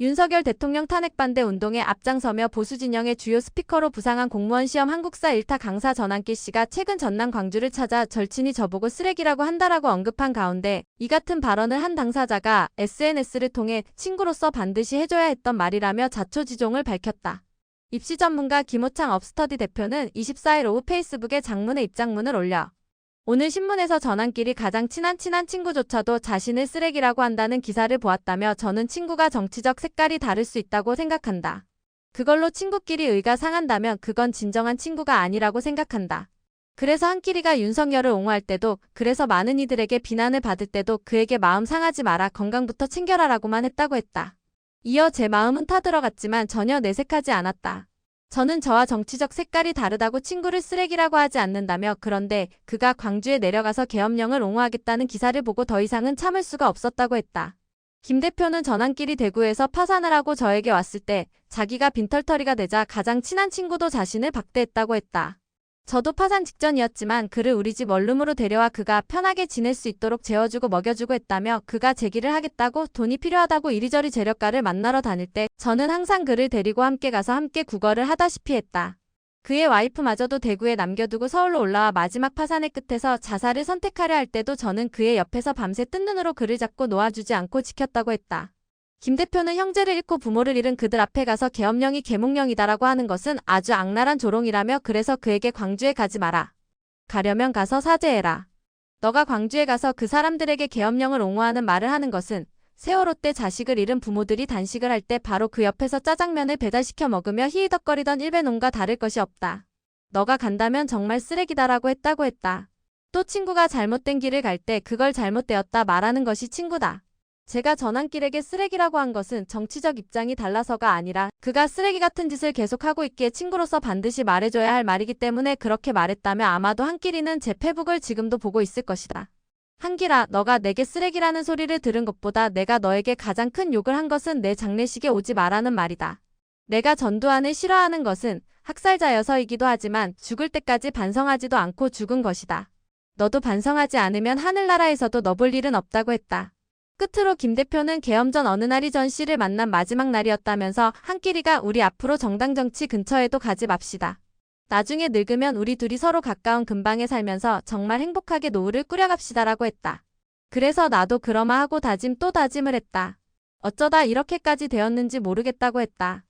윤석열 대통령 탄핵 반대 운동에 앞장서며 보수 진영의 주요 스피커로 부상한 공무원 시험 한국사 1타 강사 전한길 씨가 최근 전남 광주를 찾아 절친이 저보고 쓰레기라고 한다라고 언급한 가운데 이 같은 발언을 한 당사자가 SNS를 통해 친구로서 반드시 해줘야 했던 말이라며 자초지종을 밝혔다. 입시 전문가 김호창 업스터디 대표는 24일 오후 페이스북에 장문의 입장문을 올려 오늘 신문에서 전환길이 가장 친한 친한 친구조차도 자신을 쓰레기라고 한다는 기사를 보았다며 저는 친구가 정치적 색깔이 다를 수 있다고 생각한다. 그걸로 친구끼리 의가 상한다면 그건 진정한 친구가 아니라고 생각한다. 그래서 한끼리가 윤석열을 옹호할 때도 그래서 많은 이들에게 비난을 받을 때도 그에게 마음 상하지 마라 건강부터 챙겨라라고만 했다고 했다. 이어 제 마음은 타들어갔지만 전혀 내색하지 않았다. 저는 저와 정치적 색깔이 다르다고 친구를 쓰레기라고 하지 않는다며 그런데 그가 광주에 내려가서 계엄령을 옹호하겠다는 기사를 보고 더 이상은 참을 수가 없었다고 했다. 김 대표는 전환길이 대구에서 파산을 하고 저에게 왔을 때 자기가 빈털터리가 되자 가장 친한 친구도 자신을 박대했다고 했다. 저도 파산 직전이었지만 그를 우리 집 원룸으로 데려와 그가 편하게 지낼 수 있도록 재워주고 먹여주고 했다며 그가 제기를 하겠다고 돈이 필요하다고 이리저리 재력가를 만나러 다닐 때 저는 항상 그를 데리고 함께 가서 함께 구걸을 하다시피 했다. 그의 와이프마저도 대구에 남겨두고 서울로 올라와 마지막 파산의 끝에서 자살을 선택하려 할 때도 저는 그의 옆에서 밤새 뜬 눈으로 그를 잡고 놓아주지 않고 지켰다고 했다. 김 대표는 형제를 잃고 부모를 잃은 그들 앞에 가서 계엄령이 계몽령이다라고 하는 것은 아주 악랄한 조롱이라며 그래서 그에게 광주에 가지 마라. 가려면 가서 사죄해라. 너가 광주에 가서 그 사람들에게 계엄령을 옹호하는 말을 하는 것은 세월호 때 자식을 잃은 부모들이 단식을 할 때 바로 그 옆에서 짜장면을 배달시켜 먹으며 히히덕거리던 일베놈과 다를 것이 없다. 너가 간다면 정말 쓰레기다라고 했다고 했다. 또 친구가 잘못된 길을 갈 때 그걸 잘못되었다 말하는 것이 친구다. 제가 전환길에게 쓰레기라고 한 것은 정치적 입장이 달라서가 아니라 그가 쓰레기 같은 짓을 계속하고 있기에 친구로서 반드시 말해줘야 할 말이기 때문에 그렇게 말했다며 아마도 한길이는 제 페북을 지금도 보고 있을 것이다. 한길아, 너가 내게 쓰레기라는 소리를 들은 것보다 내가 너에게 가장 큰 욕을 한 것은 내 장례식에 오지 마라는 말이다. 내가 전두환을 싫어하는 것은 학살자여서이기도 하지만 죽을 때까지 반성하지도 않고 죽은 것이다. 너도 반성하지 않으면 하늘나라에서도 너 볼 일은 없다고 했다. 끝으로 김 대표는 계엄 전 어느 날이 전 씨를 만난 마지막 날이었다면서 한끼리가 우리 앞으로 정당 정치 근처에도 가지 맙시다. 나중에 늙으면 우리 둘이 서로 가까운 근방에 살면서 정말 행복하게 노후를 꾸려갑시다라고 했다. 그래서 나도 그러마 하고 다짐 또 다짐을 했다. 어쩌다 이렇게까지 되었는지 모르겠다고 했다.